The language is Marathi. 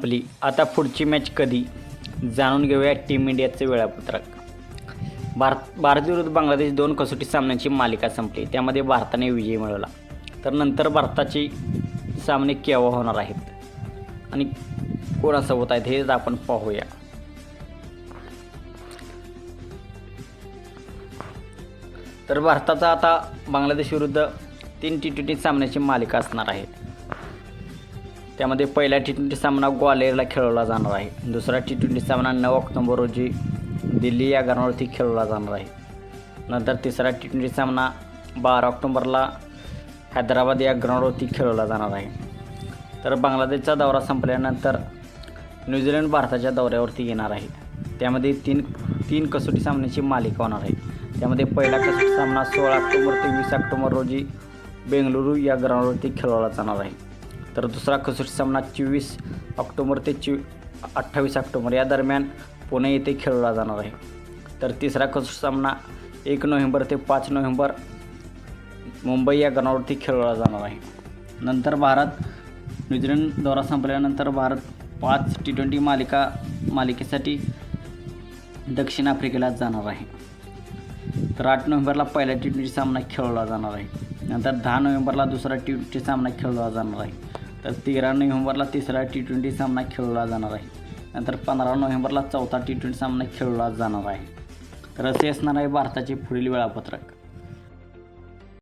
आपली. आता पुढची मॅच कधी? जाणून घेऊया टीम इंडियाचे वेळापत्रक. भारत भारत विरुद्ध बांगलादेश दोन कसोटी सामन्यांची मालिका संपली. त्यामध्ये भारताने विजय मिळवला. तर नंतर भारताची सामने केव्हा होणार आहेत? आणि कोणासोबत आहेत हेच आपण पाहूया. तर भारताचा आता बांगलादेश विरुद्ध तीन टी ट्वेंटी सामन्याची मालिका असणार आहे. त्यामध्ये पहिला टी ट्वेंटी सामना ग्वालेरला खेळवला जाणार आहे. दुसरा टी ट्वेंटी सामना नऊ ऑक्टोबर रोजी दिल्ली या ग्राउंडवरती खेळवला जाणार आहे. नंतर तिसरा टी ट्वेंटी सामना बारा ऑक्टोंबरला हैदराबाद या ग्राउंडवरती खेळवला जाणार आहे. तर बांगलादेशचा दौरा संपल्यानंतर न्यूझीलंड भारताच्या दौऱ्यावरती येणार आहे. त्यामध्ये तीन तीन कसोटी सामन्याची मालिका होणार आहे. त्यामध्ये पहिला कसोटी सामना सोळा ऑक्टोबर ते वीस ऑक्टोबर रोजी बेंगलुरू या ग्राउंडवरती खेळवला जाणार आहे. तर दुसरा कसोटी सामना चोवीस ऑक्टोबर ते चि अठ्ठावीस ऑक्टोबर या दरम्यान पुणे येथे खेळवला जाणार आहे. तर तिसरा कसोटी सामना एक नोव्हेंबर ते पाच नोव्हेंबर मुंबई या ग्राउंडवरती खेळवला जाणार आहे. नंतर भारत न्यूझीलंड दौरा संपल्यानंतर भारत पाच टी ट्वेंटी मालिका मालिकेसाठी दक्षिण आफ्रिकेला जाणार आहे. तर आठ नोव्हेंबरला पहिला टी ट्वेंटी सामना खेळवला जाणार आहे. नंतर दहा नोव्हेंबरला दुसरा टी ट्वेंटी सामना खेळवला जाणार आहे. तर तेरा नोव्हेंबरला तिसरा टी ट्वेंटी सामना खेळला जाणार आहे. नंतर पंधरा नोव्हेंबरला चौथा टी ट्वेंटी सामना खेळला जाणार आहे. तर असे असणार आहे भारताचे पुढील वेळापत्रक.